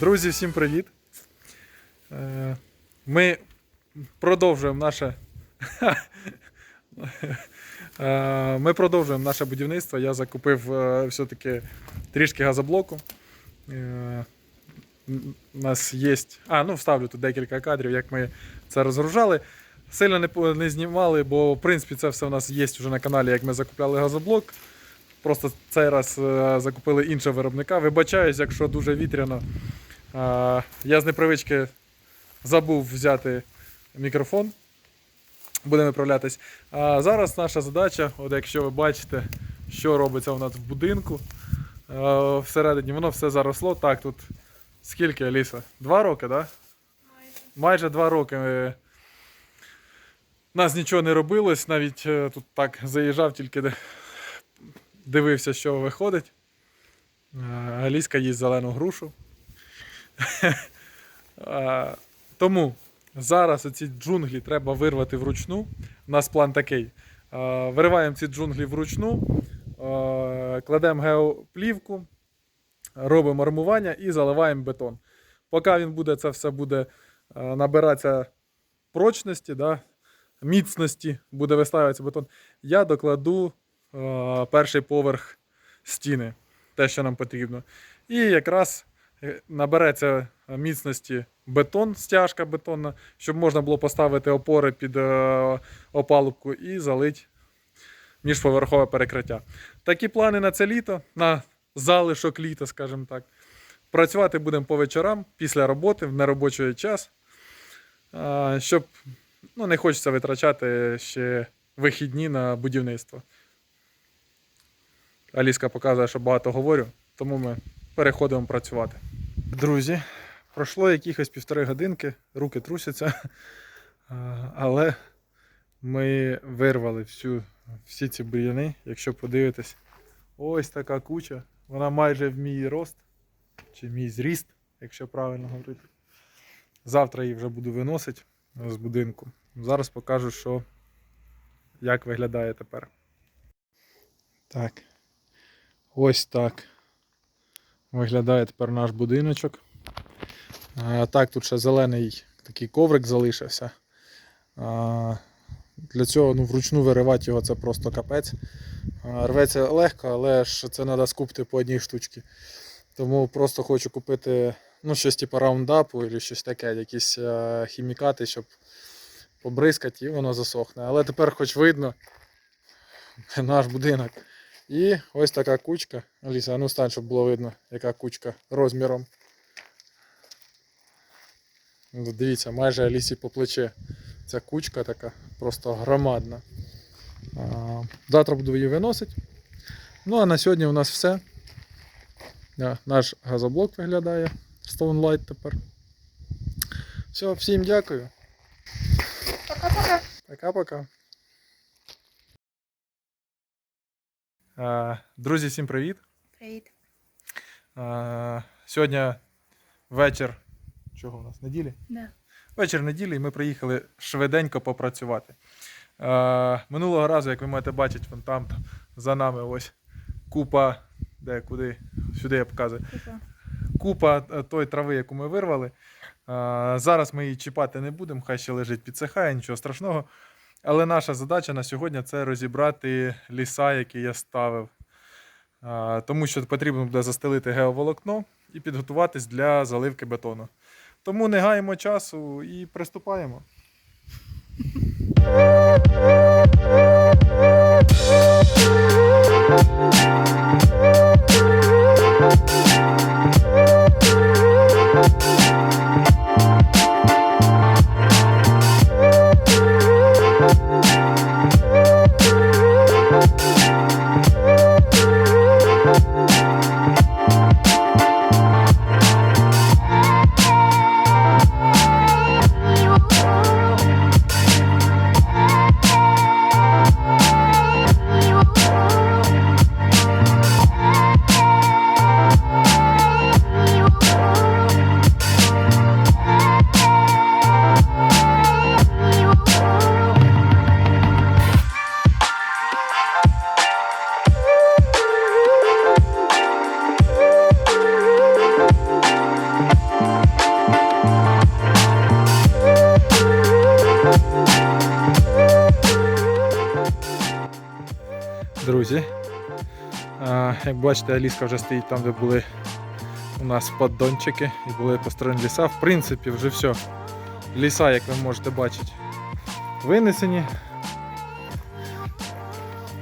Друзі, всім привіт! Е, Ми продовжуємо наше. Е, Ми продовжуємо наше будівництво. Я закупив е, все-таки трішки газоблоку. У нас є. А, ну вставлю тут декілька кадрів, як ми це розгружали. Сильно не, не знімали, бо в принципі це все у нас є вже на каналі, як ми закупляли газоблок. Просто цей раз закупили іншого виробника. Вибачаюсь, якщо дуже вітряно. Я з непривички забув взяти мікрофон. Будемо відправлятись. А зараз наша задача, от якщо ви бачите, що робиться у нас в будинку. Всередині воно все заросло. Так, тут скільки, Аліса? Два роки, так? Да? Майже два роки. е, нас нічого не робилось, навіть е, тут так заїжджав, тільки дивився, що виходить. Е, Аліска їсть зелену грушу. Тому зараз ці джунглі треба вирвати вручну. У нас план такий. Вириваємо ці джунглі вручну, кладемо геоплівку, робимо армування і заливаємо бетон. Поки він буде, це все буде набиратися прочності, да, міцності, буде виставлятися бетон. Я докладу перший поверх стіни, те, що нам потрібно. І якраз набереться міцності бетон, стяжка бетонна, щоб можна було поставити опори під е, опалубку і залити міжповерхове перекриття. Такі плани на це літо, на залишок літа, скажімо так. Працювати будемо по вечорам після роботи в неробочий час, е, щоб ну, не хочеться витрачати ще вихідні на будівництво. Аліска показує, що багато говорю, тому ми переходимо працювати. Друзі, пройшло якихось півтори годинки, руки трусяться, але ми вирвали всю, всі ці бур'яни, якщо подивитись. Ось така куча. Вона майже в мій рост, чи мій зріст, якщо правильно говорити. Завтра її вже буду виносити з будинку. Зараз покажу, що як виглядає тепер. Так. Ось так. Виглядає тепер наш будиночок. Так, тут ще зелений такий коврик залишився. Для цього ну, вручну виривати його це просто капець. Рветься легко, але ж це треба скупити по одній штучці. Тому просто хочу купити ну, щось типу раундапу або щось таке, якісь е, хімікати, щоб побризкати і воно засохне. Але тепер хоч видно наш будинок. І ось така кучка. Аліса, ну стань, щоб було видно, яка кучка розміром. Ну, Дивіться, майже Алісі по плече. Ця кучка така просто громадна. Завтра буду її виносити. Ну а на сьогодні у нас все. Наш газоблок виглядає. Stone Light тепер. Все, всім дякую. Пока-пока. Пока-пока. Друзі, всім привіт. Привіт. Е, Сьогодні вечір. Чого у нас? Неділі? Да. Вечір неділі, і ми приїхали швиденько попрацювати. Е, Минулого разу, як ви можете бачити, вон там за нами ось купа. Де, куди? Сюди я показую. Купа е, той трави, яку ми вирвали. Е, Зараз ми її чіпати не будемо, хай ще лежить підсихає, нічого страшного. Але наша задача на сьогодні це розібрати ліса, які я ставив. Тому що потрібно буде застелити геоволокно і підготуватись для заливки бетону. Тому не гаємо часу і приступаємо. Друзі. Як бачите, Аліска вже стоїть там, де були у нас поддончики і були построєні ліса. В принципі, вже все. Ліса, як ви можете бачити, винесені.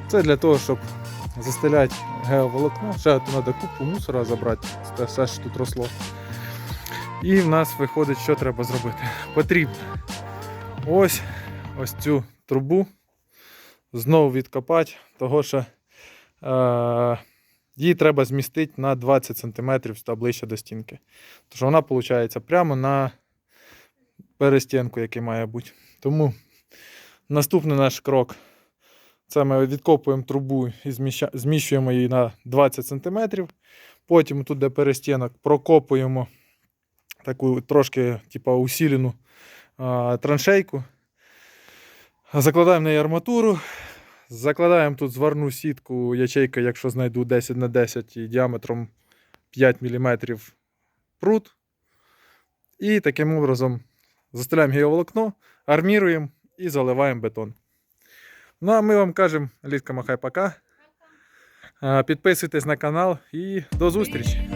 Це для того, щоб застеляти геоволокно. Ще треба купу мусора забрати, це все що тут росло. І в нас виходить, що треба зробити. Потрібно ось ось цю трубу знову відкопати, того що е, її треба змістити на 20 см ближче до стінки. Тож вона виходить прямо на перестінку, який має бути. Тому наступний наш крок це ми відкопуємо трубу і зміщуємо її на 20 см. Потім тут, де перестінок, прокопуємо таку трошки типу, усілену а, траншейку. Закладаємо неї арматуру. Закладаємо тут зварну сітку ячейка, якщо знайду 10 на 10 і діаметром 5 мм прут. І таким образом застеляємо геоволокно, арміруємо і заливаємо бетон. Ну а ми вам кажемо, Літка, махай пока. Підписуйтесь на канал і до зустрічі!